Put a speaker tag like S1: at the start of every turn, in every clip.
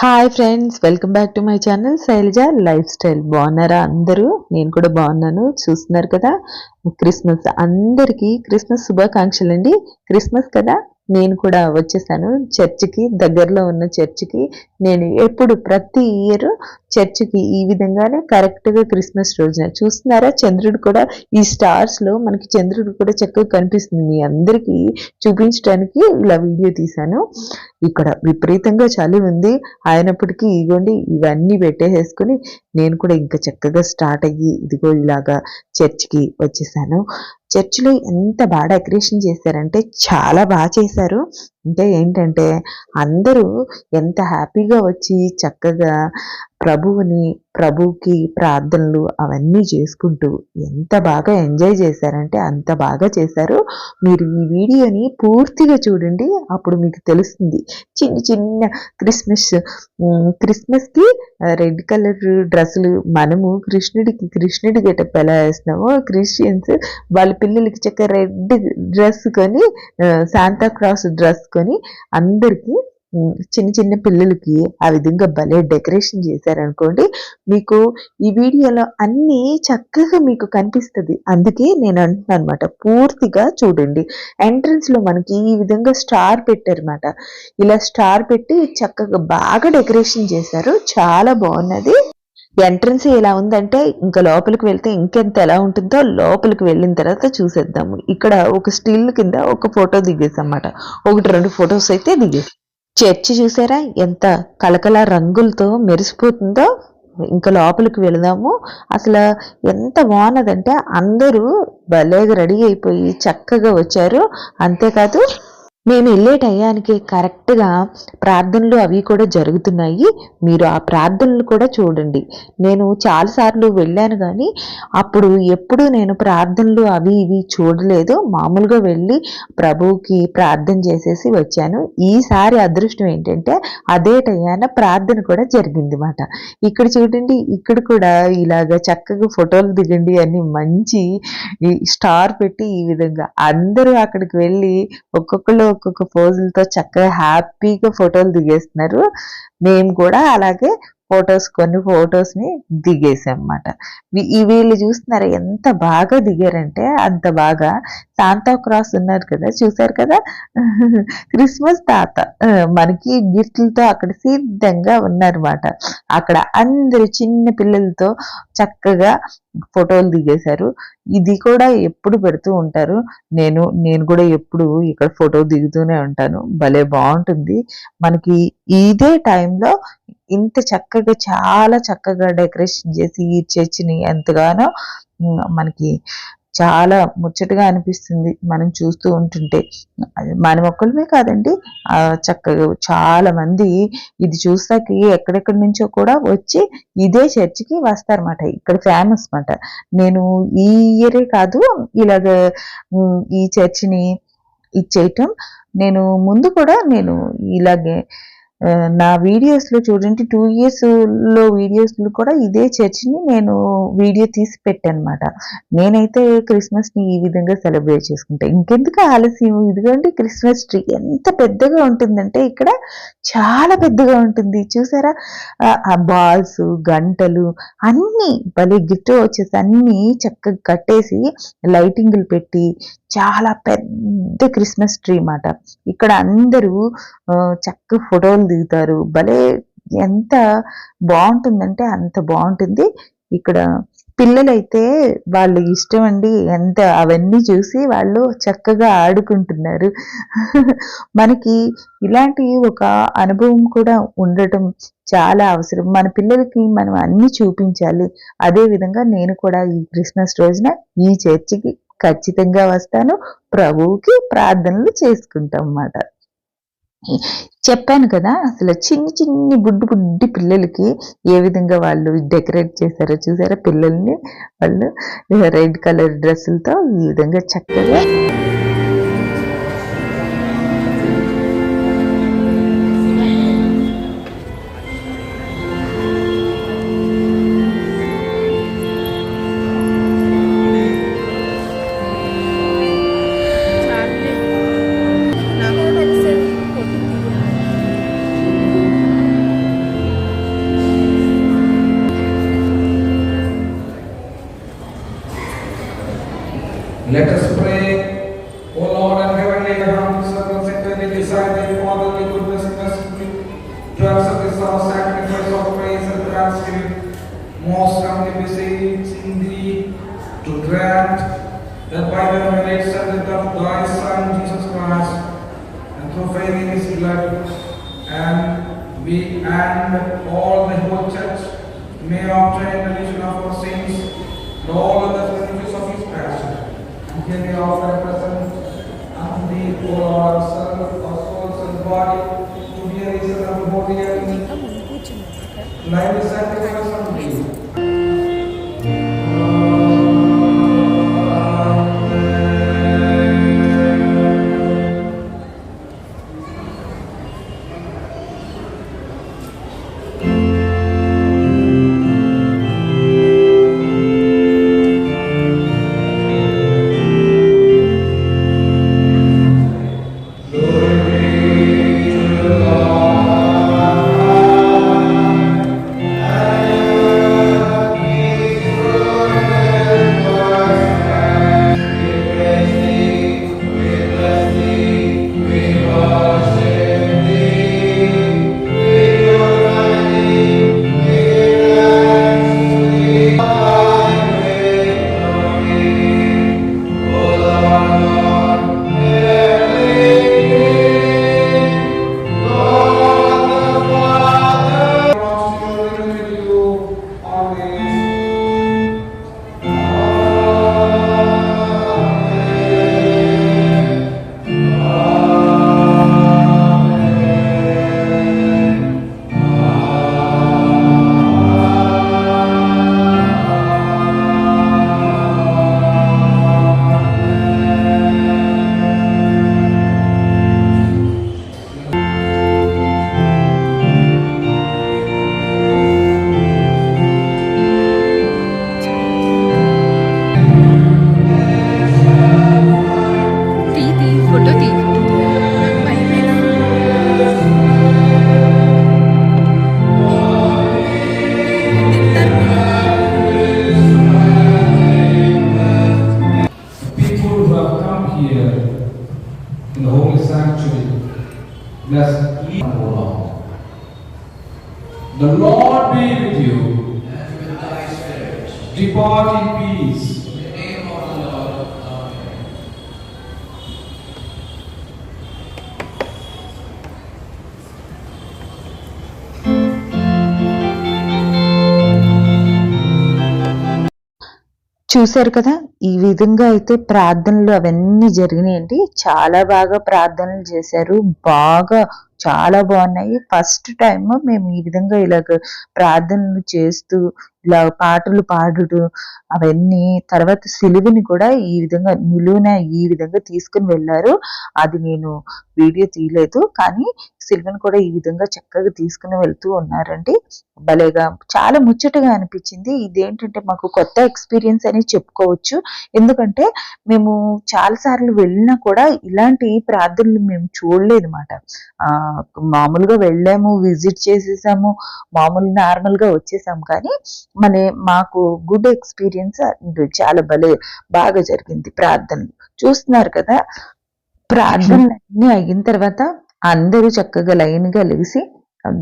S1: Hi friends welcome back to my channel Shailaja lifestyle బాగున్నారా అందరూ? నేను కూడా బాగున్నాను. చూస్తున్నారు కదా? క్రిస్మస్ అందరికీ క్రిస్మస్ శుభాకాంక్షలు అండి క్రిస్మస్ కదా? నేను కూడా వచ్చేసాను. చర్చికి దగ్గరలో ఉన్న చర్చికి. నేను ఎప్పుడు ప్రతి ఇయర్ చర్చికి ఈ విధంగానే కరెక్ట్గా క్రిస్మస్ రోజున. చూస్తున్నారా? చంద్రుడు కూడా ఈ స్టార్స్లో మనకి చంద్రుడు కూడా చక్కగా కనిపిస్తుంది. మీ అందరికీ చూపించడానికి ఇలా వీడియో తీశాను. ఇక్కడ విపరీతంగా చలి ఉంది. అయినప్పటికీ ఇగోండి ఇవన్నీ పెట్టేసేసుకుని నేను కూడా ఇంకా చక్కగా స్టార్ట్ అయ్యి ఇదిగో ఇలాగా చర్చికి వచ్చేసాను. చర్చిలో ఎంత బాగా డెకరేషన్ చేశారంటే చాలా బాగా చేశారు. అంటే ఏంటంటే అందరూ ఎంత హ్యాపీగా వచ్చి చక్కగా ప్రభువుని ప్రభుకి ప్రార్థనలు అవన్నీ చేసుకుంటూ ఎంత బాగా ఎంజాయ్ చేశారంటే అంత బాగా చేశారు. మీరు ఈ వీడియోని పూర్తిగా చూడండి అప్పుడు మీకు తెలుస్తుంది. చిన్న చిన్న క్రిస్మస్ క్రిస్మస్కి రెడ్ కలర్ డ్రెస్సులు మనము కృష్ణుడికి కృష్ణుడి గెటప్ ఎలా వేస్తున్నామో క్రిస్టియన్స్ వాళ్ళ పిల్లలకి చక్క రెడ్ డ్రెస్ కొని శాంతా క్రాస్ డ్రెస్ కొని అందరికీ చిన్న చిన్న పిల్లలకి ఆ విధంగా భలే డెకరేషన్ చేశారనుకోండి మీకు ఈ వీడియోలో అన్నీ చక్కగా మీకు కనిపిస్తుంది. అందుకే నేను అంటున్నాను అనమాట పూర్తిగా చూడండి. ఎంట్రన్స్లో మనకి ఈ విధంగా స్టార్ పెట్టారన్నమాట. ఇలా స్టార్ పెట్టి చక్కగా బాగా డెకరేషన్ చేశారు. చాలా బాగున్నది. ఎంట్రన్స్ ఎలా ఉందంటే ఇంకా లోపలికి వెళ్తే ఇంకెంత ఎలా ఉంటుందో లోపలికి వెళ్ళిన తర్వాత చూసేద్దాము. ఇక్కడ ఒక స్టిల్ కింద ఒక ఫోటో దిగేసాం అన్నమాట ఒకటి రెండు ఫొటోస్ అయితే దిగేసి చర్చి చూసారా? ఎంత కలకల రంగులతో మెరిసిపోతుందో. ఇంకా లోపలికి వెళదాము. అసలు ఎంత బాగున్నదంటే అందరూ భలేగా రెడీ అయిపోయి చక్కగా వచ్చారు. అంతేకాదు మేము వెళ్ళే టయానికి కరెక్ట్గా ప్రార్థనలు అవి కూడా జరుగుతున్నాయి. మీరు ఆ ప్రార్థనలు కూడా చూడండి. నేను చాలాసార్లు వెళ్ళాను కానీ అప్పుడు ఎప్పుడు నేను ప్రార్థనలు అవి ఇవి చూడలేదు. మామూలుగా వెళ్ళి ప్రభువుకి ప్రార్థన చేసేసి వచ్చాను. ఈసారి అదృష్టం ఏంటంటే అదే టయాన ప్రార్థన కూడా జరిగింది మాట ఇక్కడ చూడండి ఇక్కడ కూడా ఇలాగ చక్కగా ఫోటోలు దిగండి అని మంచి స్టార్ పెట్టి ఈ విధంగా అందరూ అక్కడికి వెళ్ళి ఒక్కొక్కళ్ళు ఒక్కొక్క పోజులతో చక్కగా హ్యాపీగా ఫోటోలు దిగేస్తున్నారు. మేము కూడా అలాగే ఫొటోస్ కొన్ని ఫొటోస్ని దిగేసామన్నమాట. దిగేసాం అన్నమాట ఈ వీళ్ళు చూస్తున్నారు ఎంత బాగా దిగారంటే అంత బాగా. శాంతా క్రాస్ ఉన్నారు కదా చూసారు కదా? క్రిస్మస్ తాత మనకి గిఫ్ట్లతో అక్కడ సిద్ధంగా ఉన్నారన్నమాట. అక్కడ అందరు చిన్న పిల్లలతో చక్కగా ఫోటోలు దిగేశారు. ఇది కూడా ఎప్పుడు పెడుతూ ఉంటారు. నేను నేను కూడా ఎప్పుడు ఇక్కడ ఫోటో దిగుతూనే ఉంటాను. భలే బాగుంటుంది. మనకి ఇదే టైంలో ఇంత చక్కగా చాలా చక్కగా డెకరేషన్ చేసి ఈ చర్చిని ఎంతగానో మనకి చాలా ముచ్చటగా అనిపిస్తుంది మనం చూస్తూ ఉంటుంటే. అది మన మొక్కలమే కాదండి. చక్కగా చాలా మంది ఇది చూసాక ఎక్కడెక్కడి నుంచో కూడా వచ్చి ఇదే చర్చికి వస్తారన్నమాట. ఇక్కడ ఫేమస్ అన్నమాట. నేను ఈ ఇయరే కాదు ఇలాగ ఈ చర్చిని ఇచ్చేయటం. నేను ముందు కూడా నేను ఇలాగే నా వీడియోస్లో చూడండి టూ ఇయర్స్లో వీడియోస్లో కూడా ఇదే చర్చిని నేను వీడియో తీసి పెట్టానమాట. నేనైతే క్రిస్మస్ని ఈ విధంగా సెలబ్రేట్ చేసుకుంటా. ఇంకెందుకు ఆలస్యం? ఇదిగోండి క్రిస్మస్ ట్రీ. ఎంత పెద్దగా ఉంటుందంటే ఇక్కడ చాలా పెద్దగా ఉంటుంది. చూసారా? ఆ- బాల్స్ గంటలు అన్నీ భలే గిఫ్ట్ వచ్చేసి అన్ని చక్కగా కట్టేసి లైటింగ్లు పెట్టి చాలా పెద్ద క్రిస్మస్ ట్రీ మాట ఇక్కడ అందరూ చక్క చక్కగా ఫోటోలు దిగుతారు. భలే ఎంత బాగుంటుందంటే అంత బాగుంటుంది. ఇక్కడ పిల్లలైతే వాళ్ళ ఇష్టం అండి. ఎంత అవన్నీ చూసి వాళ్ళు చక్కగా ఆడుకుంటున్నారు. మనకి ఇలాంటి ఒక అనుభవం కూడా ఉండటం చాలా అవసరం. మన పిల్లలకి మనం అన్ని చూపించాలి. అదే విధంగా నేను కూడా ఈ క్రిస్మస్ రోజున ఈ చర్చికి ఖచ్చితంగా వస్తాను. ప్రభువుకి ప్రార్థనలు చేసుకుంటాం అన్నమాట. చెప్పాను కదా అసలు చిన్ని చిన్ని బుడ్డి బుడ్డి పిల్లలకి ఏ విధంగా వాళ్ళు డెకరేట్ చేశారో చూసారా పిల్లల్ని? వాళ్ళు రెడ్ కలర్ డ్రెస్సులతో ఈ విధంగా చక్కగా
S2: Most humbly beseeching thee to grant that by the merits and death of thy Son Jesus Christ, and through faith in his blood, and we and all the whole church may obtain the remission of our sins, and all other benefits of his passion. And here we offer a present unto thee, O our soul, our souls and body, to be a reason of holy and lively Depart in peace.
S1: చూశారు కదా ఈ విధంగా అయితే ప్రార్థనలు అవన్నీ జరిగినాయండి చాలా బాగా ప్రార్థనలు చేశారు బాగా చాలా బాగున్నాయి. ఫస్ట్ టైం మేము ఈ విధంగా ఇలాగ ప్రార్థనలు చేస్తూ ఇలా పాటలు పాడుడు అవన్నీ తర్వాత సిలువని కూడా ఈ విధంగా నిలువున ఈ విధంగా తీసుకుని వెళ్ళారు. అది నేను వీడియో తీయలేదు కానీ సిలువని కూడా ఈ విధంగా చక్కగా తీసుకుని వెళ్తూ ఉన్నారండి. భలేగా చాలా ముచ్చటగా అనిపించింది. ఇదేంటంటే మాకు కొత్త ఎక్స్పీరియన్స్ అని చెప్పుకోవచ్చు. ఎందుకంటే మేము చాలా సార్లు వెళ్ళినా కూడా ఇలాంటి ప్రార్థనలు మేము చూడలేదు అనమాట మామూలుగా వెళ్ళాము విజిట్ చేసేసాము మామూలు నార్మల్గా వచ్చేసాము. కానీ మన మాకు గుడ్ ఎక్స్పీరియన్స్ చాలా భలే బాగా జరిగింది ప్రార్థనలు చూస్తున్నారు కదా ప్రార్థనలు అన్నీ అయిన తర్వాత అందరూ చక్కగా లైన్గా లేచి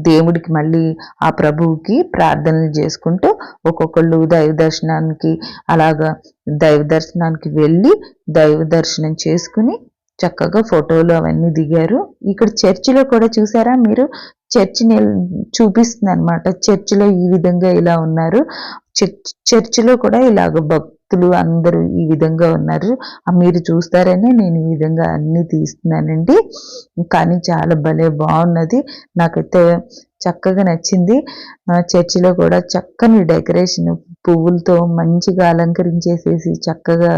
S1: దేవుడికి మళ్ళీ ఆ ప్రభువుకి ప్రార్థనలు చేసుకుంటూ ఒక్కొక్కళ్ళు దైవ దర్శనానికి అలాగా దైవ దర్శనానికి వెళ్ళి దైవ దర్శనం చేసుకుని చక్కగా ఫోటోలు అవన్నీ దిగారు. ఇక్కడ చర్చిలో కూడా చూసారా మీరు? చర్చిని చూపిస్తుంది అనమాట చర్చిలో ఈ విధంగా ఇలా ఉన్నారు. చర్చ్ చర్చిలో కూడా ఇలాగ భక్తులు అందరూ ఈ విధంగా ఉన్నారు. మీరు చూస్తారని నేను ఈ విధంగా అన్ని తీస్తున్నానండి. కానీ చాలా భలే బాగున్నది. నాకైతే చక్కగా నచ్చింది. చర్చిలో కూడా చక్కని డెకరేషన్ పువ్వులతో మంచిగా అలంకరించేసేసి చక్కగా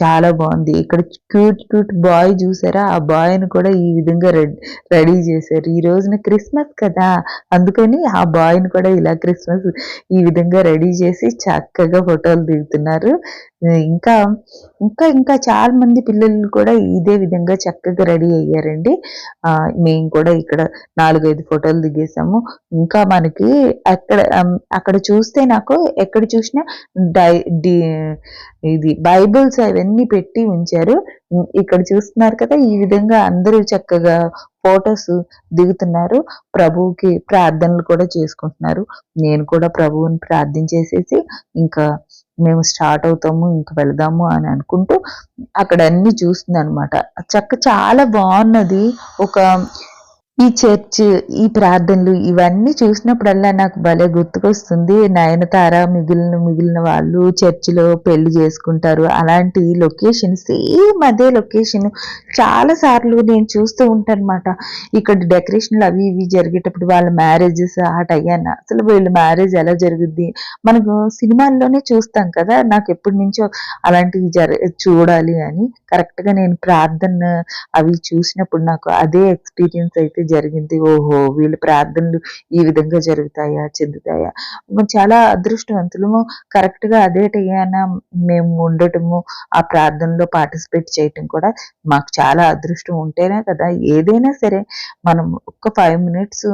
S1: చాలా బాగుంది. ఇక్కడ క్యూట్ క్యూట్ బాయ్ చూసారా? ఆ బాయ్ని కూడా ఈ విధంగా రెడీ రెడీ చేశారు. ఈ రోజున క్రిస్మస్ కదా! అందుకని ఆ బాయ్ని కూడా ఇలా క్రిస్మస్ ఈ విధంగా రెడీ చేసి చక్కగా ఫోటోలు దిగుతున్నారు. ఇంకా ఇంకా ఇంకా చాలా మంది పిల్లలు కూడా ఇదే విధంగా చక్కగా రెడీ అయ్యారండి. మేము కూడా ఇక్కడ నాలుగైదు ఫోటోలు దిగేసాము. ఇంకా మనకి అక్కడ అక్కడ చూస్తే నాకు ఎక్కడ చూసినా డై ఇది బైబిల్స్ అవన్నీ పెట్టి ఉంచారు. ఇక్కడ చూస్తున్నారు కదా ఈ విధంగా అందరూ చక్కగా ఫొటోస్ దిగుతున్నారు. ప్రభువుకి ప్రార్థనలు కూడా చేసుకుంటున్నారు. నేను కూడా ప్రభువుని ప్రార్థించేసేసి ఇంకా మేము స్టార్ట్ అవుతాము ఇంక వెళదాము అని అనుకుంటూ అక్కడ అన్ని చూస్తుంది అనమాట చక్క చాలా బాగున్నది. ఒక ఈ చర్చ్ ఈ ప్రార్థనలు ఇవన్నీ చూసినప్పుడల్లా నాకు భలే గుర్తుకొస్తుంది. నయనతార మిగిలిన మిగిలిన వాళ్ళు చర్చిలో పెళ్ళి చేసుకుంటారు. అలాంటి లొకేషన్ సేమ్ అదే లొకేషన్ చాలా సార్లు నేను చూస్తూ ఉంటాను అనమాట ఇక్కడ డెకరేషన్లు అవి ఇవి జరిగేటప్పుడు వాళ్ళ మ్యారేజెస్ ఆ టైయాన అసలు వీళ్ళ మ్యారేజ్ ఎలా జరుగుద్ది? మనకు సినిమాల్లోనే చూస్తాం కదా నాకు ఎప్పటి నుంచో అలాంటివి జర చూడాలి అని. కరెక్ట్గా నేను ప్రార్థన అవి చూసినప్పుడు నాకు అదే ఎక్స్పీరియన్స్ అయితే జరిగింది. ఓహో వీళ్ళ ప్రార్థనలు ఈ విధంగా జరుగుతాయా చెందుతాయా? మేము చాలా అదృష్టవంతులము. కరెక్ట్గా అదే టయాన మేము ఉండటము ఆ ప్రార్థనలో పార్టిసిపేట్ చేయటం కూడా మాకు చాలా అదృష్టం ఉంటేనే కదా. ఏదైనా సరే మనం ఒక్క ఫైవ్ మినిట్స్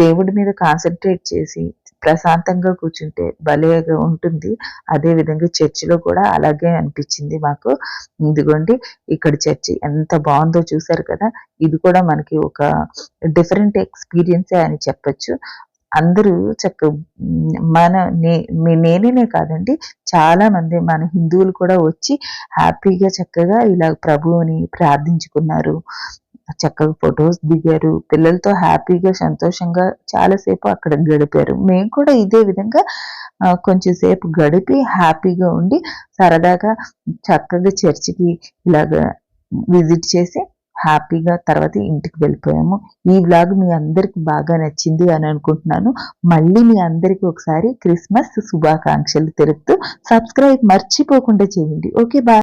S1: దేవుడి మీద కాన్సన్ట్రేట్ చేసి ప్రశాంతంగా కూర్చుంటే భలేగా ఉంటుంది. అదే విధంగా చర్చిలో కూడా అలాగే అనిపించింది మాకు. ఇదిగోండి ఇక్కడ చర్చి ఎంత బాగుందో చూసారు కదా? ఇది కూడా మనకి ఒక డిఫరెంట్ ఎక్స్పీరియన్సే అని చెప్పొచ్చు. అందరూ చక్క మన నే నేనే కాదండి చాలా మంది మన హిందువులు కూడా వచ్చి హ్యాపీగా చక్కగా ఇలా ప్రభువుని ప్రార్థించుకున్నారు. చక్కగా ఫొటోస్ దిగారు. పిల్లలతో హ్యాపీగా సంతోషంగా చాలాసేపు అక్కడ గడిపారు. మేము కూడా ఇదే విధంగా కొంచెం సేపు గడిపి హ్యాపీగా ఉండి సరదాగా చక్కగా చర్చికి ఇలాగా విజిట్ చేసి హ్యాపీగా తర్వాత ఇంటికి వెళ్ళిపోయాము. ఈ వ్లాగ్ మీ అందరికి బాగా నచ్చింది అని అనుకుంటున్నాను. మళ్ళీ మీ అందరికీ ఒకసారి క్రిస్మస్ శుభాకాంక్షలు తెలుపుతూ సబ్స్క్రైబ్ మర్చిపోకుండా చేయండి. Okay bye